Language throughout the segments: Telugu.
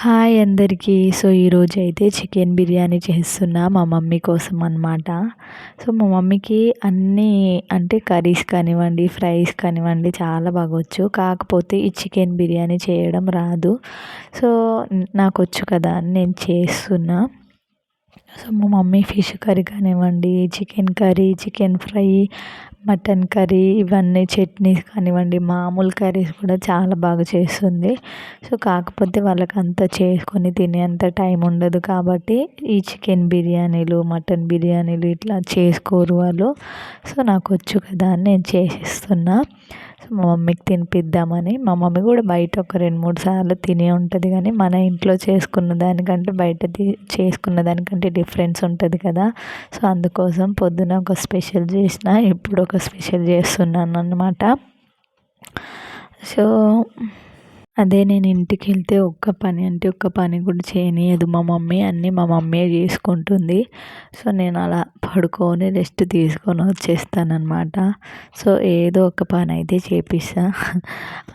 హాయ్ అందరికీ. సో ఈరోజు అయితే చికెన్ బిర్యానీ చేస్తున్నా మా మమ్మీ కోసం అనమాట సో మా మమ్మీకి అన్నీ అంటే కర్రీస్ కానివ్వండి ఫ్రైస్ కానివ్వండి చాలా బాగొచ్చు. కాకపోతే ఈ చికెన్ బిర్యానీ చేయడం రాదు. సో నాకు వచ్చు కదా అని నేను చేస్తున్నా. సో మా మమ్మీ ఫిష్ కర్రీ కానివ్వండి chicken curry chicken fry mutton curry ఇవన్నీ చట్నీస్ కానివ్వండి మామూలు కర్రీస్ కూడా చాలా బాగా చేస్తుంది. సో కాకపోతే వాళ్ళకి అంత చేసుకొని తినేంత టైం ఉండదు కాబట్టి ఈ చికెన్ బిర్యానీలు మటన్ బిర్యానీలు ఇట్లా చేసుకోరు వాళ్ళు. సో నాకు వచ్చు కదా అని నేను చేసిస్తున్నా. సో మా మమ్మీకి తినిపిద్దామని. మా మమ్మీ కూడా బయట ఒక రెండు మూడు సార్లు తినే ఉంటుంది కానీ మన ఇంట్లో చేసుకున్న దానికంటే బయట చేసుకున్న దానికంటే డిఫరెన్స్ ఉంటుంది కదా. సో అందుకోసం పొద్దున ఒక స్పెషల్ చేసిన ఇప్పుడు ఒక స్పెషల్ చేస్తున్నాను అన్నమాట సో అదే నేను ఇంటికి వెళ్తే ఒక్క పని అంటే ఒక్క పని కూడా చేయనీయదు. మా మమ్మీ అన్నీ మా మమ్మీ చేసుకుంటుంది. సో నేను అలా పడుకొని రెస్ట్ తీసుకొని వచ్చేస్తానమాట సో ఏదో ఒక పని అయితే చేపిస్తా.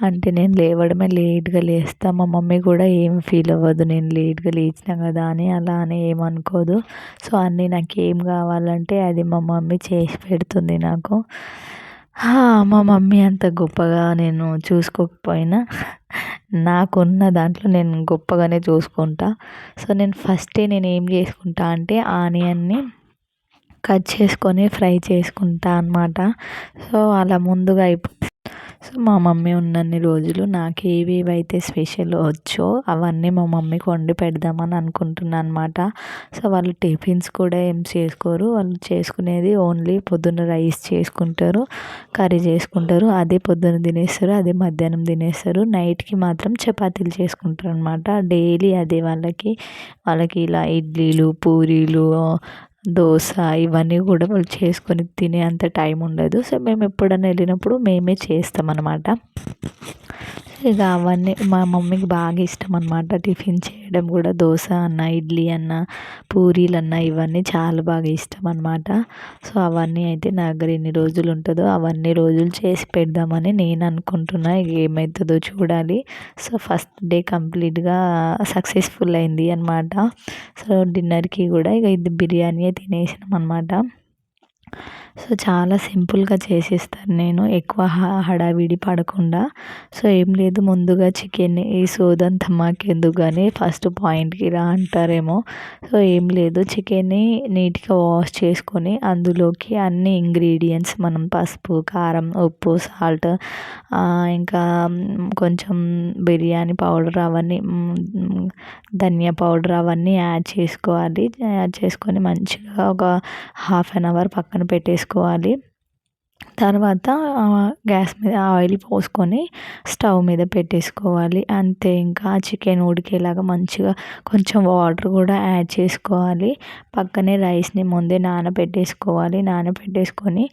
అంటే నేను లేవడమే లేట్గా లేస్తా. మా మమ్మీ కూడా ఏం ఫీల్ అవ్వదు. నేను లేట్గా లేచినా కదా అని అలా అని ఏమనుకోదు సో అన్నీ నాకు ఏం కావాలంటే అది మా మమ్మీ చేసి పెడుతుంది నాకు. మా మమ్మీ అంత గొప్పగా నేను చూసుకోకపోయినా. నాకున్న దాంట్లో నేను గొప్పగానే చూసుకుంటా. సో నేను ఫస్టే నేను ఏం చేసుకుంటా అంటే ఆనియన్ని కట్ చేసుకొని ఫ్రై చేసుకుంటా అనమాట సో అలా ముందుగా అయిపోతుంది సో మా మమ్మీ ఉన్నన్ని రోజులు నాకు ఏవేవైతే స్పెషల్ వచ్చో అవన్నీ మా మమ్మీకి వండి పెడదామని అనుకుంటున్నాను అనమాట సో వాళ్ళు టిఫిన్స్ కూడా ఏం చేసుకోరు. వాళ్ళు చేసుకునేది ఓన్లీ పొద్దున్న రైస్ చేసుకుంటారు కర్రీ చేసుకుంటారు. అదే పొద్దున్న తినేస్తారు అదే మధ్యాహ్నం తినేస్తారు. నైట్కి మాత్రం చపాతీలు చేసుకుంటారు అనమాట డైలీ అదే వాళ్ళకి వాళ్ళకి ఇలా ఇడ్లీలు పూరీలు దోశ ఇవన్నీ కూడా వాళ్ళు చేసుకొని తినే అంత టైం ఉండదు. సో మేము ఎప్పుడైనా వెళ్ళినప్పుడు మేమే చేస్తాం అనమాట ఇక అవన్నీ మా మమ్మీకి బాగా ఇష్టం అనమాట టిఫిన్ చేయడం కూడా దోశ అన్న ఇడ్లీ అన్న పూరీలు అన్న ఇవన్నీ చాలా బాగా ఇష్టం అనమాట సో అవన్నీ అయితే నా దగ్గర ఎన్ని రోజులు ఉంటుందో అవన్నీ రోజులు చేసి పెడదామని నేను అనుకుంటున్నా. ఏమవుతుందో చూడాలి. సో ఫస్ట్ డే కంప్లీట్గా సక్సెస్ఫుల్ అయింది అనమాట సో డిన్నర్కి కూడా ఇక ఇది బిర్యానీ తినేసినాం అనమాట సో చాలా సింపుల్గా చేసేస్తాను నేను. ఎక్కువ హడావిడి పడకుండా. సో ఏం లేదు ముందుగా చికెన్ ఈ సోదంతా మాకెందుకని ఫస్ట్ పాయింట్కి రా అంటారేమో. సో ఏం లేదు చికెన్ని నీట్గా వాష్ చేసుకొని అందులోకి అన్ని ఇంగ్రీడియంట్స్ మనం పసుపు కారం ఉప్పు సాల్ట్ ఇంకా కొంచెం బిర్యానీ పౌడర్ అవన్నీ ధనియా పౌడర్ అవన్నీ యాడ్ చేసుకోవాలి. యాడ్ చేసుకొని మంచిగా ఒక హాఫ్ అన్ అవర్ పక్కన పెట్టేసుకోవాలి. తర్వాత గ్యాస్ మీద ఆయిల్ పోసుకొని స్టవ్ మీద పెట్టేసుకోవాలి. అంతే ఇంకా చికెన్ ఉడికేలాగా మంచిగా కొంచెం వాటర్ కూడా యాడ్ చేసుకోవాలి. పక్కనే రైస్ని ముందే నానబెట్టేసుకోవాలి. నానబెట్టేసుకొని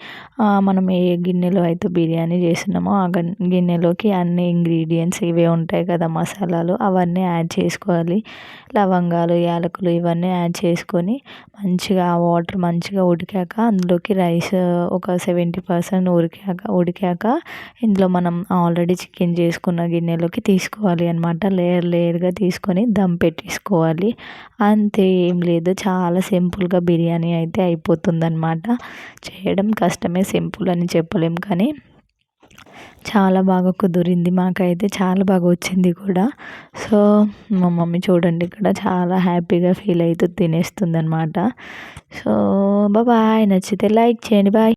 మనం ఏ గిన్నెలో అయితే బిర్యానీ చేస్తున్నామో ఆ గిన్నెలోకి అన్ని ఇంగ్రీడియంట్స్ ఇవే ఉంటాయి కదా మసాలాలు అవన్నీ యాడ్ చేసుకోవాలి. లవంగాలు యాలకులు ఇవన్నీ యాడ్ చేసుకొని మంచిగా ఆ వాటర్ మంచిగా ఉడికాక అందులోకి రైస్ ఒక సెవెంటీ పర్సెంట్ ఉడికాక ఉడికాక ఇందులో మనం ఆల్రెడీ చికెన్ చేసుకున్న గిన్నెలోకి తీసుకోవాలి అనమాట లేయర్ లేయర్గా తీసుకొని దమ్ పెట్టేసుకోవాలి. అంతే ఏం లేదు. చాలా సింపుల్గా బిర్యానీ అయితే అయిపోతుందన్నమాట. చేయడం కష్టమే సింపుల్ అని చెప్పలేం కానీ చాలా బాగా కుదిరింది మాకైతే. చాలా బాగా వచ్చింది కూడా. సో మా మమ్మీ చూడండి ఇక్కడ చాలా హ్యాపీగా ఫీల్ అవుతూ తినేస్తుంది అనమాట సో బాయ్. నచ్చితే లైక్ చేయండి. బాయ్.